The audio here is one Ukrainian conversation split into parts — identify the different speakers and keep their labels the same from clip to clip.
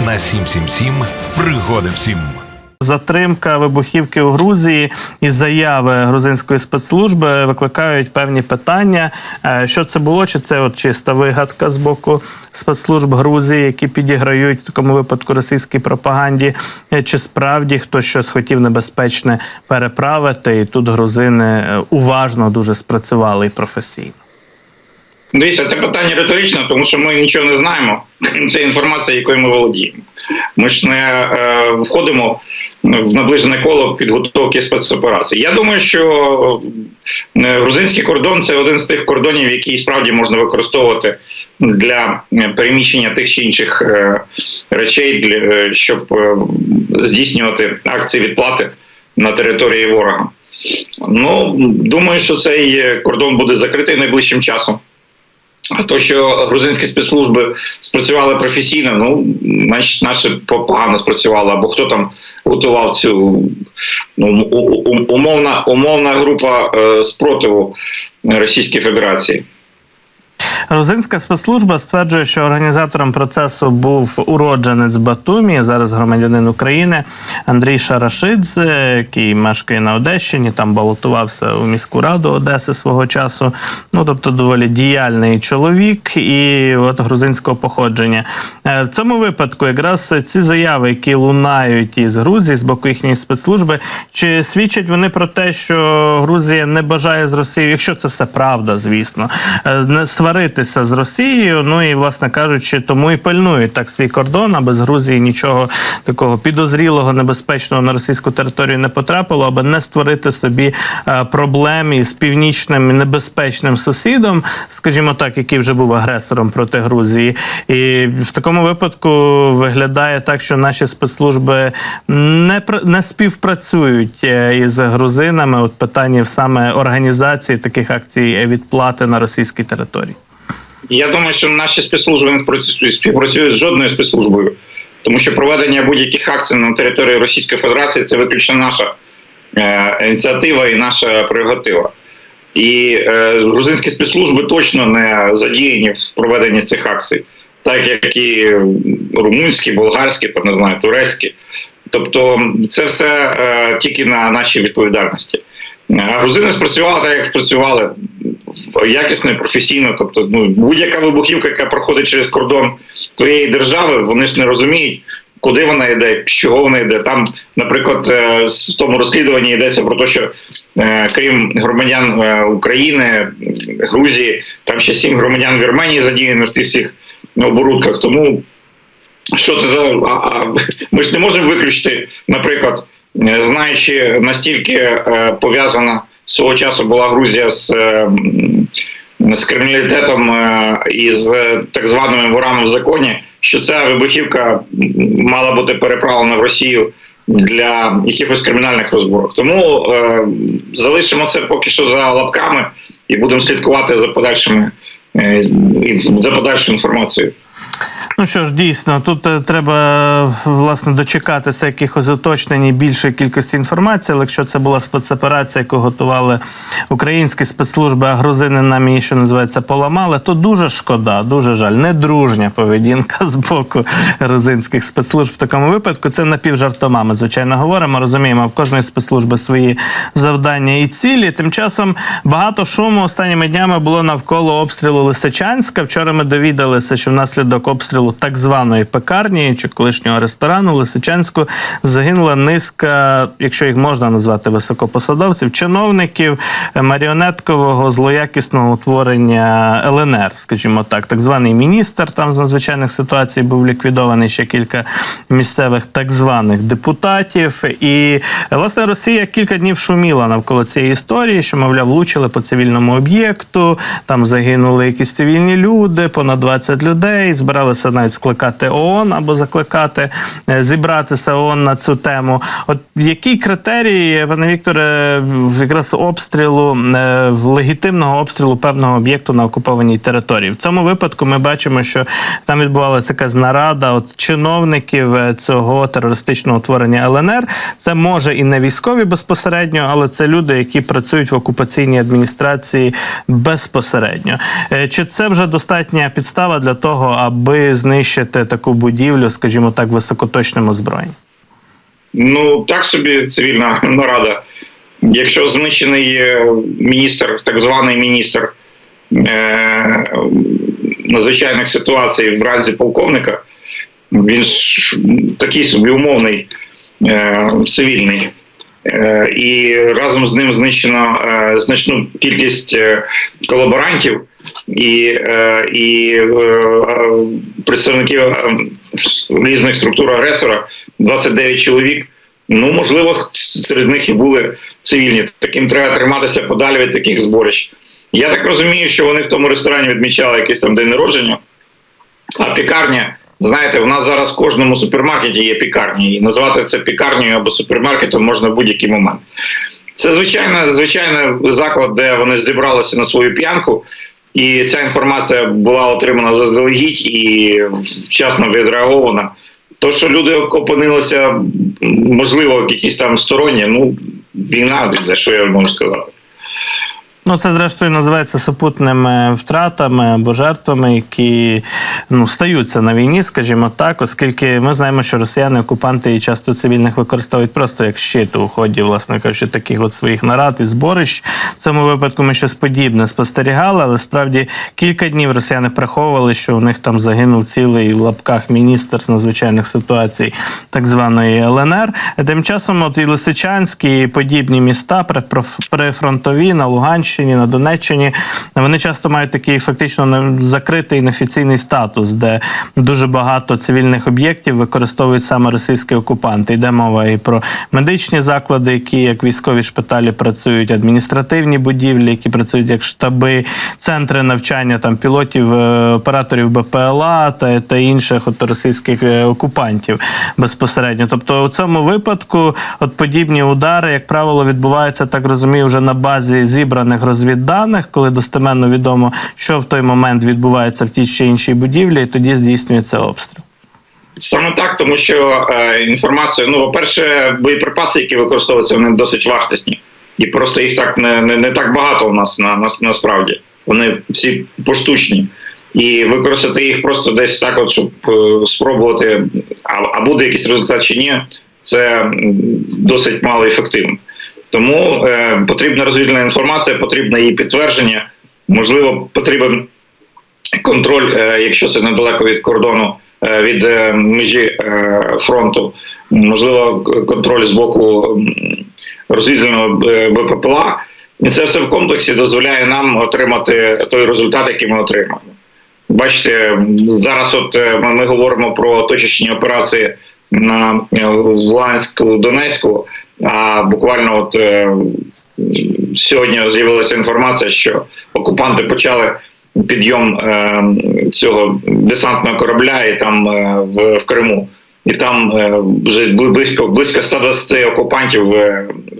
Speaker 1: на 777 пригоди всім.
Speaker 2: Затримка вибухівки у Грузії і заяви грузинської спецслужби викликають певні питання. Е, Що це було? Чи це от чиста вигадка з боку спецслужб Грузії, які підіграють в такому випадку російській пропаганді? Е, Чи справді хтось щось хотів небезпечне переправити? І тут грузини е, уважно дуже спрацювали і професійно.
Speaker 3: Дивіться, це питання риторичне, тому що ми нічого не знаємо. Це інформація, якою ми володіємо. Ми ж не е, входимо в наближене коло підготовки спецоперацій. Я думаю, що е, грузинський кордон це один з тих кордонів, який справді можна використовувати для е, переміщення тих чи інших е, речей, для, е, щоб е, здійснювати акції відплати на території ворога. Ну, думаю, що цей кордон буде закритий найближчим часом. А то, що грузинські спецслужби спрацювали професійно, ну значить, наші погано спрацювали, або хто там готував цю ну, умовна, умовна група е, спротиву Російської Федерації.
Speaker 2: Грузинська спецслужба стверджує, що організатором процесу був уродженець Батумі, зараз громадянин України Андрій Шарашидзе, який мешкає на Одещині, там балотувався у міську раду Одеси свого часу. Ну тобто доволі діяльний чоловік і от грузинського походження. Е, В цьому випадку якраз ці заяви, які лунають із Грузії з боку їхньої спецслужби, чи свідчать вони про те, що Грузія не бажає з Росією, якщо це все правда, звісно, е, не сваритися з Росією. Ну і власне кажучи, тому і пильнують так свій кордон, аби з Грузії нічого такого підозрілого, небезпечного на російську територію не потрапило, аби не створити собі е, проблем із північним небезпечним сусідом, скажімо так, який вже був агресором проти Грузії. І в такому випадку виглядає так, що наші спецслужби не не співпрацюють е, із грузинами. От питання саме організації таких акцій відплати на російській території.
Speaker 3: Я думаю, що наші спецслужби не співпрацюють з жодною спецслужбою, тому що проведення будь-яких акцій на території Російської Федерації це виключно наша е, ініціатива і наша прерогатива. І е, грузинські спецслужби точно не задіяні в проведенні цих акцій, так як і румунські, болгарські, там не знаю, турецькі. Тобто, це все е, тільки на нашій відповідальності. А грузини спрацювали так, як спрацювали якісно і професійно. Тобто, ну будь-яка вибухівка, яка проходить через кордон твоєї держави, вони ж не розуміють. Куди вона йде, чого вона йде? Там, наприклад, е, в тому розслідуванні йдеться про те, що е, крім громадян е, України, Грузії, там ще сім громадян Вірменії задіяно в цих всіх оборудках. Тому що це за ми ж не можемо виключити, наприклад, знаючи настільки пов'язана свого часу була Грузія з, е, з криміналітетом е, і з так званими ворами в законі, що ця вибухівка мала бути переправлена в Росію для якихось кримінальних розборок. Тому е, залишимо це поки що за лапками і будемо слідкувати за подальшими е, за подальшою інформацією.
Speaker 2: Ну що ж, дійсно, тут е, треба власне дочекатися якихось уточнень і більшої кількості інформації. Але якщо це була спецоперація, яку готували українські спецслужби, а грузини нам її, що називається, поламали, то дуже шкода, дуже жаль. Недружня поведінка з боку грузинських спецслужб в такому випадку. Це напівжартома. Ми звичайно говоримо, розуміємо, в кожної спецслужби свої завдання і цілі. Тим часом багато шуму останніми днями було навколо обстрілу Лисичанська. Вчора ми довідалися, що внаслідок обстрілу так званої пекарні чи колишнього ресторану в Лисичанську загинула низка, якщо їх можна назвати високопосадовців, чиновників е, маріонеткового злоякісного утворення ЛНР, скажімо так, так званий міністр там з надзвичайних ситуацій був ліквідований ще кілька місцевих так званих депутатів. І е, власне Росія кілька днів шуміла навколо цієї історії, що мовляв влучили по цивільному об'єкту, там загинули якісь цивільні люди, понад 20 людей. Збиралися навіть скликати ООН або закликати е, зібратися ООН на цю тему. От які критерії, пане Вікторе, якраз обстрілу е, легітимного обстрілу певного об'єкту на окупованій території? В цьому випадку ми бачимо, що там відбувалася якась нарада от чиновників е, цього терористичного утворення ЛНР. Це може і не військові безпосередньо, але це люди, які працюють в окупаційній адміністрації безпосередньо. Чи це вже достатня підстава для того, аби знищити таку будівлю, скажімо так, високоточним озброєнням?
Speaker 3: Ну, так собі цивільна нарада. Якщо знищений е, міністр, так званий міністр е, надзвичайних ситуацій в разі полковника, він ж такий собі умовний е, цивільний. Е, і разом з ним знищено е, значну кількість е, колаборантів і, і представників різних структур агресора 29 чоловік. Ну, можливо, серед них і були цивільні. Таким треба триматися подалі від таких зборищ. Я так розумію, що вони в тому ресторані відмічали якийсь там день народження, а пікарня. Знаєте, у нас зараз в кожному супермаркеті є пікарні, і назвати це пікарнею або супермаркетом можна в будь-який момент. Це звичайно, звичайно заклад, де вони зібралися на свою п'янку, і ця інформація була отримана заздалегідь і вчасно відреагована. То, що люди опинилися, можливо, якісь там сторонні, ну, війна, що я можу сказати.
Speaker 2: Ну, це зрештою називається супутними втратами або жертвами, які ну, стаються на війні, скажімо так, оскільки ми знаємо, що росіяни окупанти і часто цивільних використовують просто як щит у ході, власне кажучи, таких от своїх нарад і зборищ. В цьому випадку ми щось подібне спостерігали, але справді кілька днів росіяни приховували, що у них там загинув цілий в лапках міністр з надзвичайних ситуацій так званої ЛНР. Тим часом, от і Лисичанські і подібні міста приф- прифронтові на Луганщині. На Донеччині вони часто мають такий фактично закритий неофіційний статус, де дуже багато цивільних об'єктів використовують саме російські окупанти. Йде мова і про медичні заклади, які як військові шпиталі працюють, адміністративні будівлі, які працюють як штаби, центри навчання там пілотів, е, операторів БПЛА та, та інших от російських е, окупантів безпосередньо. Тобто у цьому випадку от подібні удари, як правило, відбуваються так розумію, вже на базі зібраних розвідданих, коли достеменно відомо, що в той момент відбувається в тій чи іншій будівлі, і тоді здійснюється обстріл.
Speaker 3: Саме так, тому що е, інформація, ну, по-перше, боєприпаси, які використовуються, вони досить вартісні. І просто їх так не, не, не так багато у нас на, на, насправді. Вони всі поштучні. І використати їх просто десь так, от, щоб е, спробувати, а, а буде якийсь результат чи ні, це досить мало ефективно. Тому е, потрібна розвідувальна інформація, потрібне її підтвердження. Можливо, потрібен контроль, е, якщо це недалеко від кордону, е, від е, межі е, фронту, можливо, контроль з боку розвідувального БПЛА. І це все в комплексі дозволяє нам отримати той результат, який ми отримаємо. Бачите, зараз от ми, говоримо про точечні операції на Луганську, Донецьку, а буквально от е, сьогодні з'явилася інформація, що окупанти почали підйом е, цього десантного корабля і там е, в, в Криму. І там вже близько близько 120 окупантів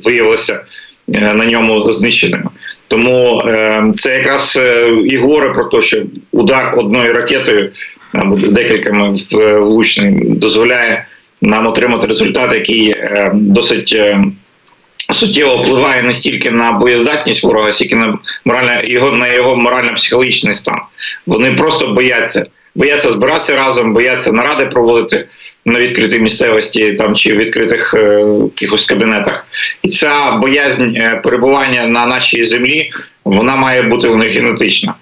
Speaker 3: виявилося на ньому знищеними. Тому це якраз і говорить про те, що удар одною ракетою або декількома влучним дозволяє нам отримати результат, який е, досить. е, суттєво впливає не стільки на боєздатність ворога, скільки на морально його на його морально-психологічний стан. Вони просто бояться. Бояться збиратися разом, бояться наради проводити на відкритій місцевості там чи в відкритих е, якихось кабінетах. І ця боязнь перебування на нашій землі вона має бути у них генетична.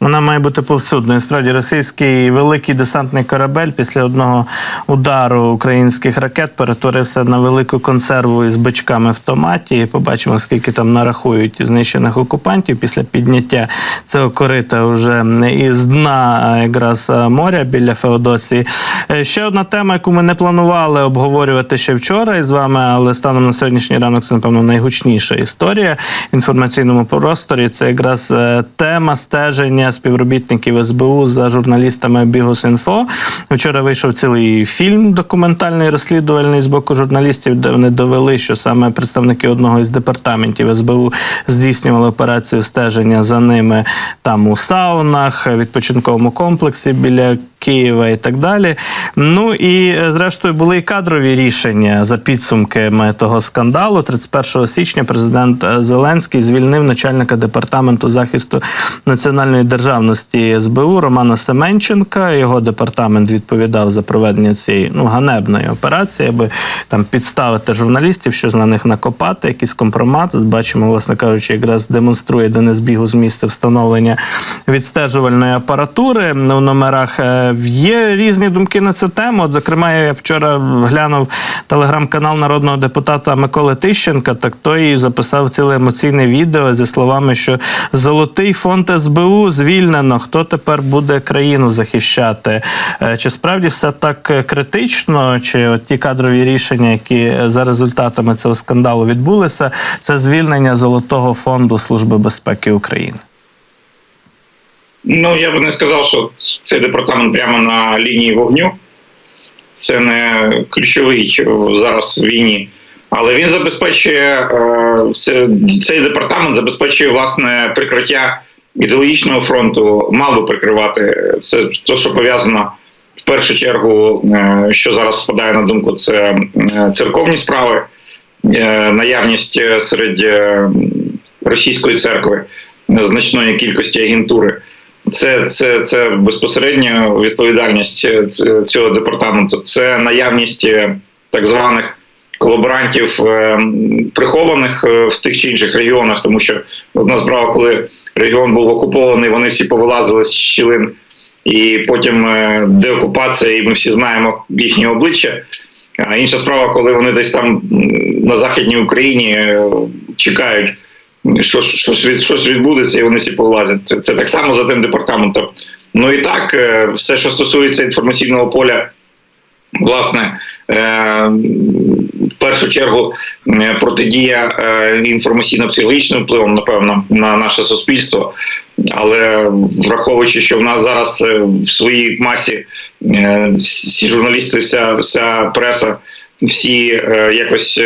Speaker 2: Вона має бути повсюдною. Справді, російський великий десантний корабель після одного удару українських ракет перетворився на велику консерву із бичками в томаті. Побачимо, скільки там нарахують знищених окупантів після підняття цього корита вже із дна якраз моря біля Феодосії. Е, Ще одна тема, яку ми не планували обговорювати ще вчора із вами, але станом на сьогоднішній ранок це напевно найгучніша історія в інформаційному просторі. Це якраз е, тема стеження співробітників СБУ за журналістами Бігус.Інфо. Вчора вийшов цілий фільм документальний розслідувальний з боку журналістів, де вони довели, що саме представники одного із департаментів СБУ здійснювали операцію стеження за ними там у саунах, відпочинковому комплексі біля Києва і так далі. Ну і е, зрештою були і кадрові рішення за підсумками того скандалу. 31 січня президент е, Зеленський звільнив начальника департаменту захисту національної державності СБУ Романа Семенченка. Його департамент відповідав за проведення цієї ну ганебної операції, аби там підставити журналістів, що на них накопати, якийсь компромат. Бачимо, власне кажучи, якраз демонструє Денис Бігу з місця встановлення відстежувальної апаратури в номерах. Е, Є різні думки на цю тему. От, зокрема, я вчора глянув телеграм-канал народного депутата Миколи Тищенка. Так той записав ціле емоційне відео зі словами, що золотий фонд СБУ звільнено. Хто тепер буде країну захищати? Е, Чи справді все так критично? Чи от ті кадрові рішення, які за результатами цього скандалу відбулися, це звільнення золотого фонду Служби безпеки України?
Speaker 3: Ну, я б не сказав, що цей департамент прямо на лінії вогню. Це не ключовий зараз в війні. Але він забезпечує е, це- цей департамент забезпечує власне прикриття ідеологічного фронту, мав би прикривати це те, що пов'язано в першу чергу, е, що зараз спадає на думку, це е, церковні справи, наявність серед російської церкви значної кількості агентури. Це, це, це безпосередньо відповідальність е, цього департаменту. Це наявність е, так званих колаборантів, е, прихованих е, в тих чи інших регіонах, тому що одна справа, коли регіон був окупований, вони всі повилазили з щілин, і потім е, деокупація, і ми всі знаємо їхні обличчя. А інша справа, коли вони десь там на Західній Україні е, чекають, що щось, щось відбудеться, і вони всі повилазять. Це, це так само за тим департаментом. Ну і так, е, все, що стосується інформаційного поля, власне, е, в першу чергу е, протидія інформаційно-психологічним впливом, напевно, на наше суспільство. Але враховуючи, що в нас зараз в своїй масі всі журналісти, вся, вся преса, всі якось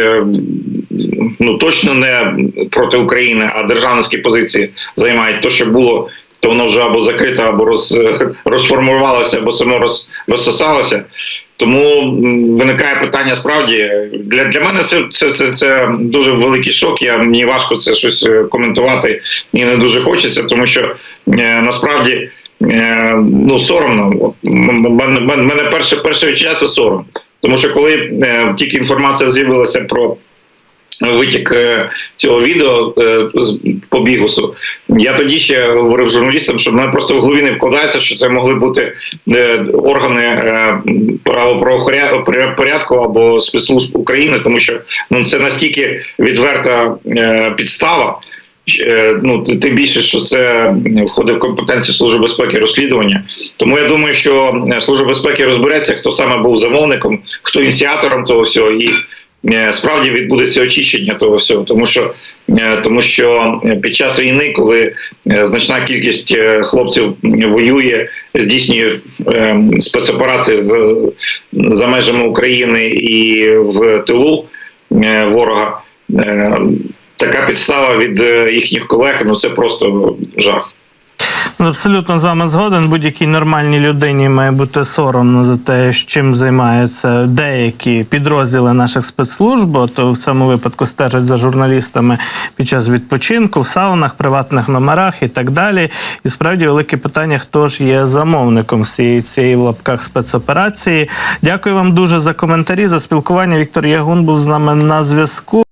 Speaker 3: ну точно не проти України, а державницькі позиції займають то, що було. То воно вже або закрито, або роз, розформувалося, або само роз, розсосалося. Тому виникає питання справді для, для мене це, це, це, це дуже великий шок. Я мені важко це щось е, коментувати і не дуже хочеться, тому що е, насправді е, ну соромно. Мене перше перше відчуття це сором. Тому що коли е, тільки інформація з'явилася про витік е, цього відео е, з по бігусу, я тоді ще говорив журналістам, що мене просто в голові не вкладається, що це могли бути е, органи правопорядку або спецслужб України, тому що ну це настільки відверта підстава. Ну, тим більше, що це входить в компетенцію Служби безпеки розслідування. Тому я думаю, що Служба безпеки розбереться, хто саме був замовником, хто ініціатором того всього, і справді відбудеться очищення того всього, тому що е, тому що е, під час війни, коли е, значна кількість е, хлопців воює, здійснює е, спецоперації з за межами України і в тилу е, ворога. е, Така підстава від е, їхніх колег, ну це просто жах.
Speaker 2: Ну, Абсолютно з вами згоден. Будь-якій нормальній людині має бути соромно за те, чим займаються деякі підрозділи наших спецслужб. То в цьому випадку стежать за журналістами під час відпочинку, в саунах, приватних номерах і так далі. І справді велике питання, хто ж є замовником всієї цієї в лапках спецоперації. Дякую вам дуже за коментарі, за спілкування. Віктор Ягун був з нами на зв'язку.